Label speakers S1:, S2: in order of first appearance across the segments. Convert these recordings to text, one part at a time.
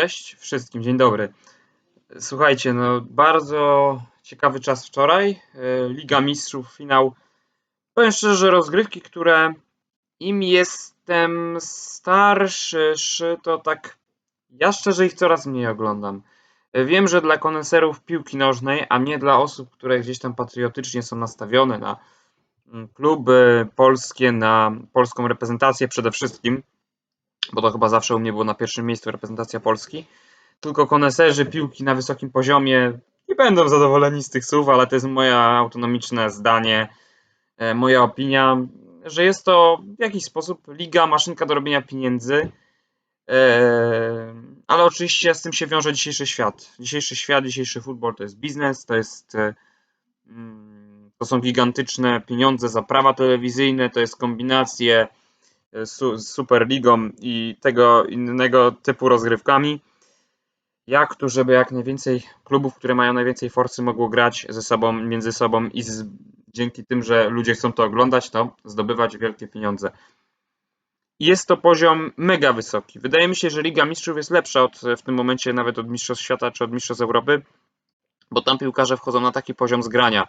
S1: Cześć wszystkim, dzień dobry. Słuchajcie, no bardzo ciekawy czas wczoraj. E, Liga Mistrzów, finał. Powiem szczerze, rozgrywki, które im jestem starszy, to tak ja szczerze ich coraz mniej oglądam. E, Wiem, że dla koneserów piłki nożnej, a nie dla osób, które gdzieś tam patriotycznie są nastawione na mm, kluby polskie, na polską reprezentację przede wszystkim, bo to chyba zawsze u mnie było na pierwszym miejscu reprezentacja Polski. Tylko koneserzy piłki na wysokim poziomie nie będą zadowoleni z tych słów, ale to jest moje autonomiczne zdanie, e, moja opinia, że jest to w jakiś sposób liga, maszynka do robienia pieniędzy. E, Ale oczywiście z tym się wiąże dzisiejszy świat. Dzisiejszy świat, dzisiejszy futbol to jest biznes, to jest. e, mm, To są gigantyczne pieniądze za prawa telewizyjne, to jest kombinacje z Superligą i tego innego typu rozgrywkami. Jak tu, żeby jak najwięcej klubów, które mają najwięcej forcy, mogło grać ze sobą, między sobą i z, dzięki tym, że ludzie chcą to oglądać, to zdobywać wielkie pieniądze. Jest to poziom mega wysoki. Wydaje mi się, że Liga Mistrzów jest lepsza od, w tym momencie nawet od Mistrzostw Świata czy od Mistrzostw Europy, bo tam piłkarze wchodzą na taki poziom zgrania.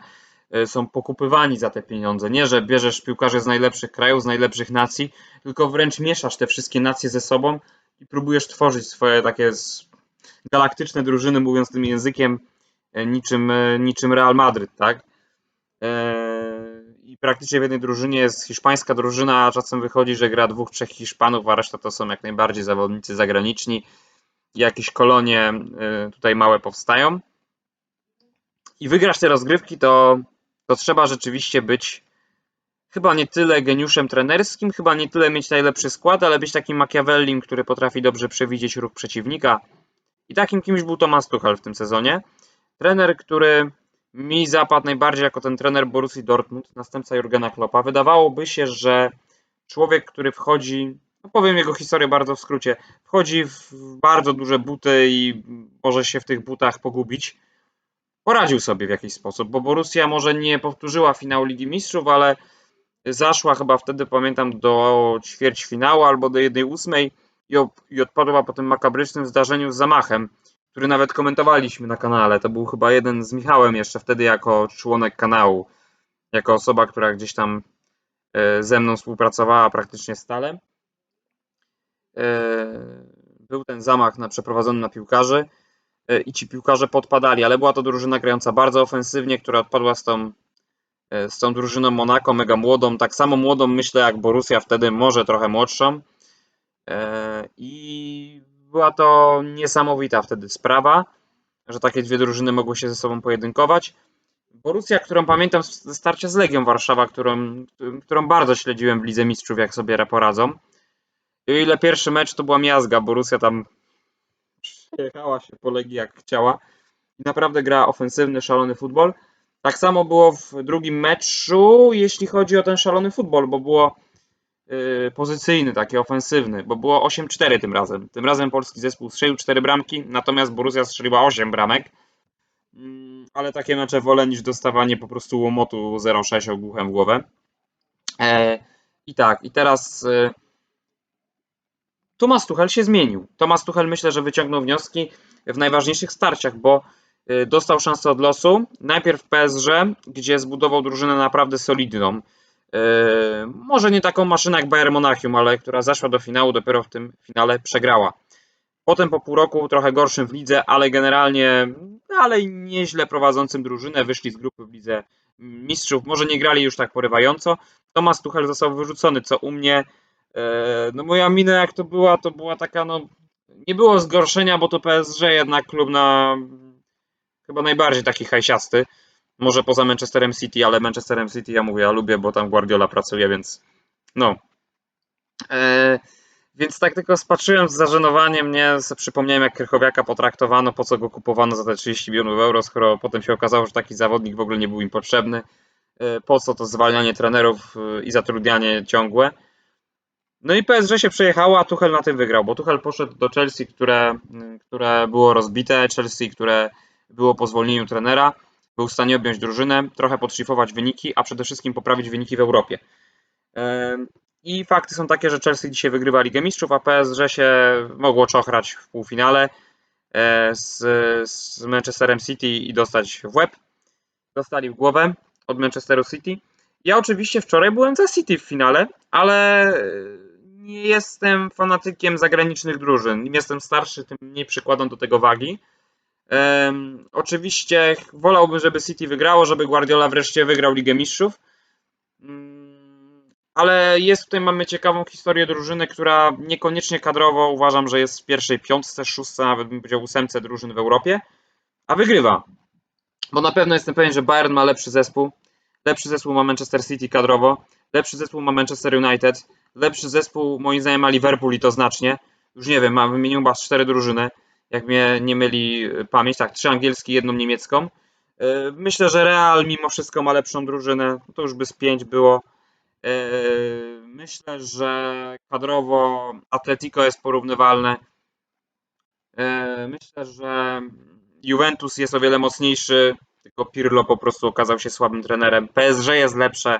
S1: E, Są pokupywani za te pieniądze. Nie, że bierzesz piłkarzy z najlepszych krajów, z najlepszych nacji, tylko wręcz mieszasz te wszystkie nacje ze sobą i próbujesz tworzyć swoje takie galaktyczne drużyny, mówiąc tym językiem, e, niczym, e, niczym Real Madryt, tak? I praktycznie w jednej drużynie jest hiszpańska drużyna, a czasem wychodzi, że gra dwóch, trzech Hiszpanów, a reszta to są jak najbardziej zawodnicy zagraniczni. Jakieś kolonie tutaj małe powstają. I wygrasz te rozgrywki, to, to trzeba rzeczywiście być chyba nie tyle geniuszem trenerskim, chyba nie tyle mieć najlepszy skład, ale być takim Machiavellim, który potrafi dobrze przewidzieć ruch przeciwnika. I takim kimś był Thomas Tuchel w tym sezonie. Trener, który mi zapadł najbardziej jako ten trener Borussii Dortmund, następca Jurgena Kloppa. Wydawałoby się, że człowiek, który wchodzi, no powiem jego historię bardzo w skrócie, wchodzi w bardzo duże buty i może się w tych butach pogubić. Poradził sobie w jakiś sposób, bo Borussia może nie powtórzyła finału Ligi Mistrzów, ale zaszła chyba wtedy, pamiętam, do ćwierćfinału albo do 1-8 i, i odpadła po tym makabrycznym zdarzeniu z zamachem, który nawet komentowaliśmy na kanale. To był chyba jeden z Michałem jeszcze wtedy jako członek kanału, jako osoba, która gdzieś tam e, ze mną współpracowała praktycznie stale. E, Był ten zamach na, przeprowadzony na piłkarzy i ci piłkarze podpadali, ale była to drużyna grająca bardzo ofensywnie, która odpadła z tą, e, z tą drużyną Monaco, mega młodą, tak samo młodą myślę jak Borussia wtedy, może trochę młodszą. E, I była to niesamowita wtedy sprawa, że takie dwie drużyny mogły się ze sobą pojedynkować. Borussia, którą pamiętam ze starcia z Legią Warszawa, którą, którą bardzo śledziłem w Lidze Mistrzów, jak sobie poradzą. I o ile pierwszy mecz to była miazga, Borussia tam przejechała się po Legii jak chciała i naprawdę gra ofensywny, szalony futbol. Tak samo było w drugim meczu, jeśli chodzi o ten szalony futbol, bo było yy, pozycyjny, taki ofensywny, bo było 8-4 tym razem. Tym razem polski zespół strzelił 4 bramki, natomiast Borussia strzeliła 8 bramek. Mm, Ale takie mecze wolę niż dostawanie po prostu łomotu 0-6 ogłuchem w głowę. E, I tak, i teraz e, Thomas Tuchel się zmienił. Thomas Tuchel myślę, że wyciągnął wnioski w najważniejszych starciach, bo e, dostał szansę od losu. Najpierw w PSG, gdzie zbudował drużynę naprawdę solidną. E, Może nie taką maszynę jak Bayern Monachium, ale która zaszła do finału, dopiero w tym finale przegrała. Potem po pół roku trochę gorszym w lidze, ale generalnie dalej nieźle prowadzącym drużynę. Wyszli z grupy w lidze mistrzów. Może nie grali już tak porywająco. Thomas Tuchel został wyrzucony, co u mnie, no moja mina jak to była, to była taka, no nie było zgorszenia, bo to PSG jednak klub na chyba najbardziej taki hajsiasty. Może poza Manchesterem City, ale Manchesterem City ja mówię, ja lubię, bo tam Guardiola pracuje, więc no. E, więc tak tylko spatrzyłem z zażenowaniem, nie, przypomniałem jak Krychowiaka potraktowano, po co go kupowano za te 30 milionów euro, skoro potem się okazało, że taki zawodnik w ogóle nie był im potrzebny. E, Po co to zwalnianie trenerów e, i zatrudnianie ciągłe. No i PSG się przejechało, a Tuchel na tym wygrał, bo Tuchel poszedł do Chelsea, które, które było rozbite, Chelsea, które było po zwolnieniu trenera, był w stanie objąć drużynę, trochę podszlifować wyniki, a przede wszystkim poprawić wyniki w Europie. I fakty są takie, że Chelsea dzisiaj wygrywa Ligę Mistrzów, a PSG się mogło czochrać w półfinale e, z, z Manchesterem City i dostać w łeb. Dostali w głowę od Manchesteru City. Ja oczywiście wczoraj byłem za City w finale, ale nie jestem fanatykiem zagranicznych drużyn. Im jestem starszy, tym mniej przykładam do tego wagi. Um, oczywiście wolałbym, żeby City wygrało, żeby Guardiola wreszcie wygrał Ligę Mistrzów. Um, ale jest tutaj, mamy ciekawą historię drużyny, która niekoniecznie kadrowo uważam, że jest w pierwszej piątce, szóstce, nawet bym powiedział ósemce drużyn w Europie, a wygrywa. Bo na pewno jestem pewien, że Bayern ma lepszy zespół. Lepszy zespół ma Manchester City kadrowo, lepszy zespół ma Manchester United, lepszy zespół moim zdaniem ma Liverpool i to znacznie. Już nie wiem, mam wymienił chyba cztery drużyny, jak mnie nie myli pamięć, tak, trzy angielskie, jedną niemiecką. E, myślę, że Real mimo wszystko ma lepszą drużynę, to już by z pięć było. E, myślę, że kadrowo Atletico jest porównywalne. E, myślę, że Juventus jest o wiele mocniejszy, tylko Pirlo po prostu okazał się słabym trenerem. PSG jest lepsze.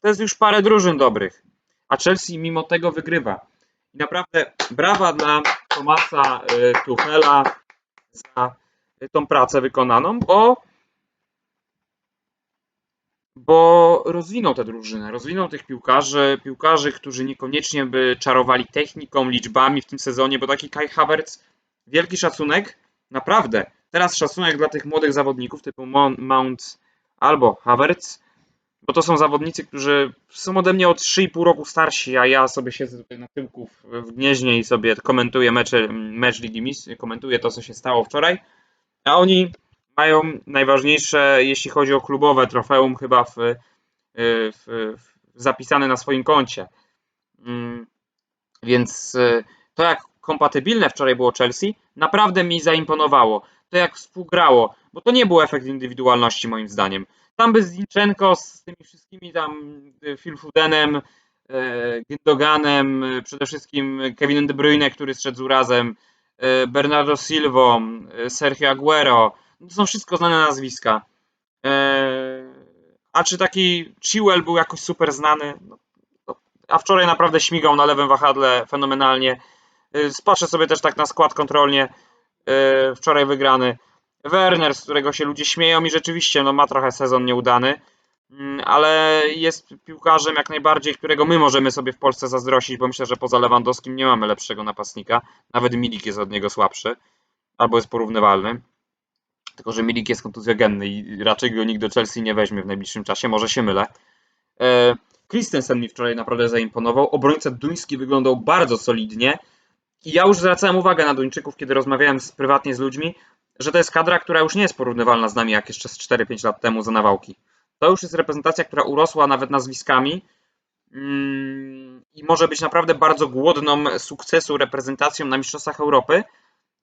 S1: To jest już parę drużyn dobrych. A Chelsea mimo tego wygrywa. I naprawdę brawa dla Tomasa y, Tuchela za tą pracę wykonaną, bo bo rozwinął tę drużynę, rozwinął tych piłkarzy, piłkarzy, którzy niekoniecznie by czarowali techniką, liczbami w tym sezonie, bo taki Kai Havertz, wielki szacunek, naprawdę. Teraz szacunek dla tych młodych zawodników typu Mount albo Havertz, bo to są zawodnicy, którzy są ode mnie o 3,5 roku starsi, a ja sobie siedzę tutaj na tyłku w Gnieźnie i sobie komentuję mecze, mecz Ligi Mistrzów, komentuję to, co się stało wczoraj, a oni mają najważniejsze, jeśli chodzi o klubowe trofeum, chyba w, w, w zapisane na swoim koncie. Mm, więc e, to, jak kompatybilne wczoraj było Chelsea, naprawdę mi zaimponowało. To, jak współgrało, bo to nie był efekt indywidualności, moim zdaniem. Tam by Zinchenko z tymi wszystkimi tam y, Phil Foodenem, e, Gündoganem, y, przede wszystkim Kevinem De Bruyne, który zszedł z urazem, Bernardo Silva, Sergio Aguero. To są wszystko znane nazwiska. A czy taki Chilwell był jakoś super znany? No, a wczoraj naprawdę śmigał na lewym wahadle fenomenalnie. Spatrzę sobie też tak na skład kontrolnie. Wczoraj wygrany. Werner, z którego się ludzie śmieją i rzeczywiście no, ma trochę sezon nieudany, mm, ale jest piłkarzem jak najbardziej, którego my możemy sobie w Polsce zazdrościć, bo myślę, że poza Lewandowskim nie mamy lepszego napastnika. Nawet Milik jest od niego słabszy, albo jest porównywalny. Tylko, że Milik jest kontuzjogenny i raczej go nikt do Chelsea nie weźmie w najbliższym czasie, może się mylę. E, Christensen mi wczoraj naprawdę zaimponował. Obrońca duński wyglądał bardzo solidnie. I ja już zwracałem uwagę na Duńczyków, kiedy rozmawiałem z, prywatnie z ludźmi, że to jest kadra, która już nie jest porównywalna z nami jak jeszcze z 4-5 lat temu za nawałki. To już jest reprezentacja, która urosła nawet nazwiskami mm, i może być naprawdę bardzo głodną sukcesu reprezentacją na Mistrzostwach Europy.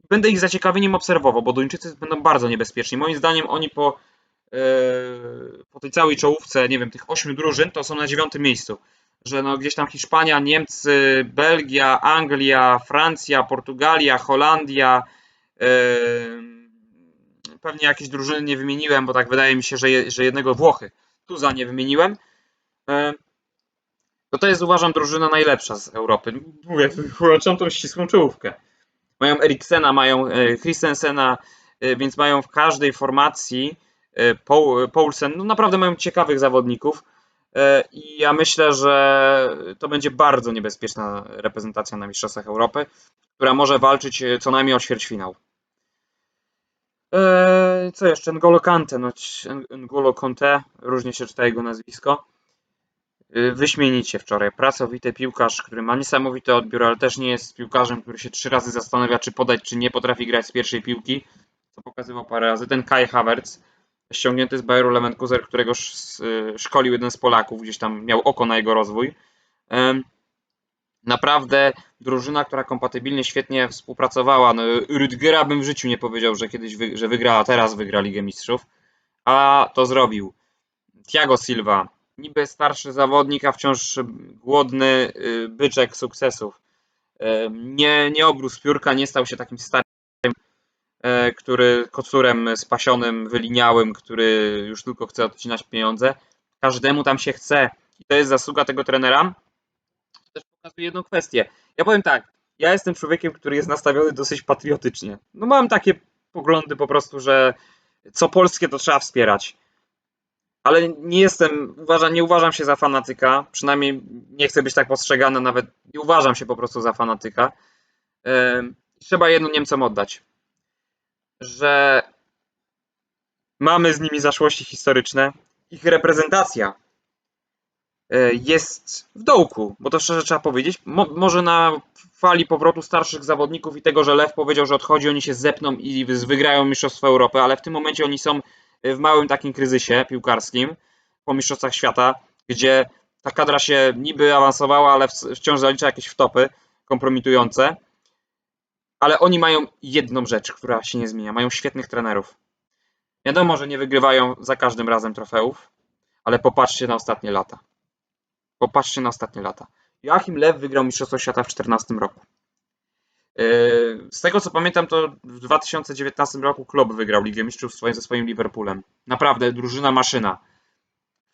S1: Będę ich zaciekawieniem obserwował, bo Duńczycy będą bardzo niebezpieczni. Moim zdaniem oni po, yy, po tej całej czołówce, nie wiem, tych ośmiu drużyn, to są na dziewiątym miejscu. Że no gdzieś tam Hiszpania, Niemcy, Belgia, Anglia, Francja, Portugalia, Holandia, yy, pewnie jakieś drużyny nie wymieniłem, bo tak wydaje mi się, że, je, że jednego Włochy tu za nie wymieniłem. E, to to jest uważam drużyna najlepsza z Europy. Mówię, włączam tą ścisłą czołówkę. Mają Eriksena, mają e, Christensena, e, więc mają w każdej formacji Poulsen, no naprawdę mają ciekawych zawodników i ja myślę, że to będzie bardzo niebezpieczna reprezentacja na Mistrzostwach Europy, która może walczyć co najmniej o ćwierćfinał. Eee, co jeszcze? N'Golo Kante. No, N'Golo Conte, różnie się czyta jego nazwisko. Eee, wyśmienicie wczoraj. Pracowity piłkarz, który ma niesamowity odbiór, ale też nie jest piłkarzem, który się trzy razy zastanawia, czy podać, czy nie potrafi grać z pierwszej piłki, co pokazywał parę razy. Ten Kai Havertz, ściągnięty z Bayeru Leverkusen, którego szkolił jeden z Polaków, gdzieś tam miał oko na jego rozwój. Naprawdę drużyna, która kompatybilnie świetnie współpracowała. No, Rüdgera bym w życiu nie powiedział, że kiedyś wy, że wygra, a teraz wygra Ligę Mistrzów, a to zrobił. Thiago Silva, niby starszy zawodnik, a wciąż głodny y, byczek sukcesów. Y, nie, nie obrósł piórka, nie stał się takim starym, y, który kocurem spasionym, wyliniałym, który już tylko chce odcinać pieniądze. Każdemu tam się chce i to jest zasługa tego trenera, jedną kwestię. Ja powiem tak, ja jestem człowiekiem, który jest nastawiony dosyć patriotycznie. No mam takie poglądy po prostu, że co polskie to trzeba wspierać. Ale nie jestem, uważam, nie uważam się za fanatyka, przynajmniej nie chcę być tak postrzegany, nawet nie uważam się po prostu za fanatyka. Trzeba jedno Niemcom oddać, że mamy z nimi zaszłości historyczne. Ich reprezentacja jest w dołku, bo to szczerze trzeba powiedzieć. Mo, może na fali powrotu starszych zawodników i tego, że Lew powiedział, że odchodzi, oni się zepną i wy- wygrają Mistrzostwo Europy, ale w tym momencie oni są w małym takim kryzysie piłkarskim po Mistrzostwach Świata, gdzie ta kadra się niby awansowała, ale wciąż zalicza jakieś wtopy kompromitujące. Ale oni mają jedną rzecz, która się nie zmienia. Mają świetnych trenerów. Wiadomo, że nie wygrywają za każdym razem trofeów, ale popatrzcie na ostatnie lata. Popatrzcie na ostatnie lata. Joachim Lew wygrał Mistrzostwo Świata w 2014 roku. Yy, Z tego co pamiętam, to w 2019 roku klub wygrał Ligę Mistrzów ze swoim Liverpoolem. Naprawdę, drużyna maszyna.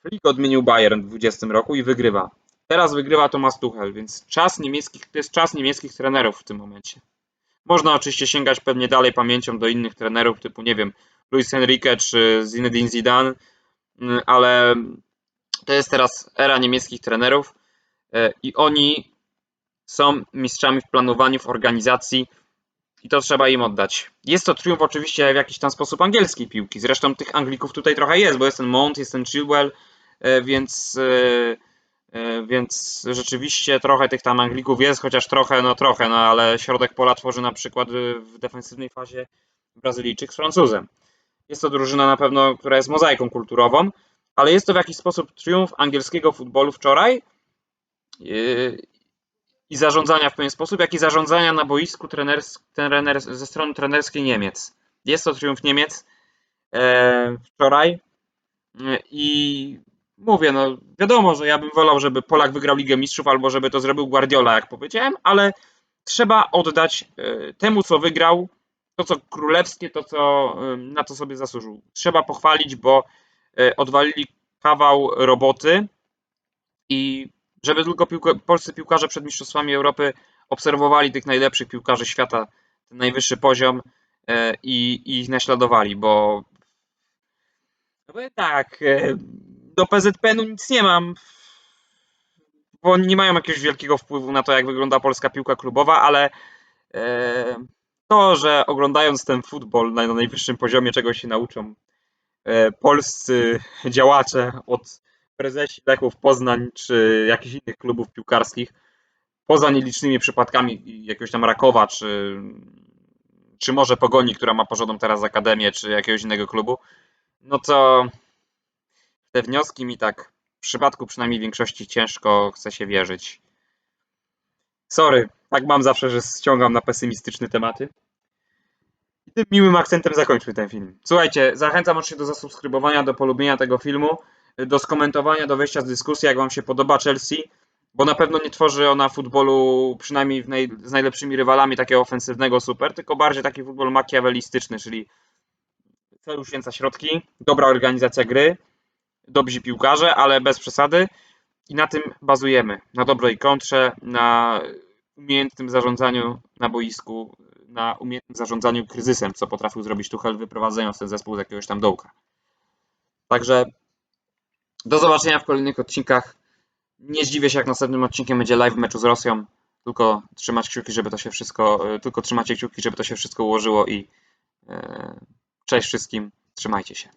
S1: Flick odmienił Bayern w 2020 roku i wygrywa. Teraz wygrywa Thomas Tuchel, więc czas niemieckich, to jest czas niemieckich trenerów w tym momencie. Można oczywiście sięgać pewnie dalej pamięcią do innych trenerów, typu, nie wiem, Luis Enrique czy Zinedine Zidane, mm, ale to jest teraz era niemieckich trenerów e, i oni są mistrzami w planowaniu, w organizacji i to trzeba im oddać. Jest to triumf oczywiście w jakiś tam sposób angielskiej piłki, zresztą tych Anglików tutaj trochę jest, bo jest ten Mount, jest ten Chilwell, e, więc, e, więc rzeczywiście trochę tych tam Anglików jest, chociaż trochę, no trochę, no ale środek pola tworzy na przykład w defensywnej fazie Brazylijczyk z Francuzem. Jest to drużyna na pewno, która jest mozaiką kulturową, ale jest to w jakiś sposób triumf angielskiego futbolu wczoraj yy, i zarządzania w pewien sposób, jak i zarządzania na boisku treners, trener, ze strony trenerskiej Niemiec. Jest to triumf Niemiec e, wczoraj E, i mówię, no wiadomo, że ja bym wolał, żeby Polak wygrał Ligę Mistrzów albo żeby to zrobił Guardiola, jak powiedziałem, ale trzeba oddać e, temu, co wygrał, to co królewskie, to co na to sobie zasłużył. Trzeba pochwalić, bo odwalili kawał roboty i żeby tylko piłka, polscy piłkarze przed Mistrzostwami Europy obserwowali tych najlepszych piłkarzy świata, ten najwyższy poziom e, i, i ich naśladowali, bo tak, e, do PZPN-u nic nie mam, bo nie mają jakiegoś wielkiego wpływu na to, jak wygląda polska piłka klubowa, ale e, to, że oglądając ten futbol na, na najwyższym poziomie, czego się nauczą e, polscy działacze od prezesi Lechów Poznań czy jakichś innych klubów piłkarskich, poza nielicznymi przypadkami jakiegoś tam Rakowa, czy, czy może Pogoni, która ma porządną teraz akademię, czy jakiegoś innego klubu, no to te wnioski mi tak w przypadku przynajmniej większości ciężko chce się wierzyć. Sorry, tak mam zawsze, że ściągam na pesymistyczne tematy. I tym miłym akcentem zakończmy ten film. Słuchajcie, zachęcam oczywiście do zasubskrybowania, do polubienia tego filmu, do skomentowania, do wejścia z dyskusji, jak Wam się podoba Chelsea, bo na pewno nie tworzy ona futbolu, przynajmniej naj, z najlepszymi rywalami, takiego ofensywnego super, tylko bardziej taki futbol makiawelistyczny, czyli cel uświęca środki, dobra organizacja gry, dobrzy piłkarze, ale bez przesady i na tym bazujemy. Na dobrej kontrze, na umiejętnym zarządzaniu na boisku, na umiejętnym zarządzaniu kryzysem, co potrafił zrobić Tuchel, wyprowadzając ten zespół z jakiegoś tam dołka. Także do zobaczenia w kolejnych odcinkach. Nie zdziwię się, jak następnym odcinkiem będzie live meczu z Rosją. Tylko trzymać kciuki, żeby to się wszystko, e, tylko trzymacie kciuki, żeby to się wszystko ułożyło i e, cześć wszystkim, trzymajcie się.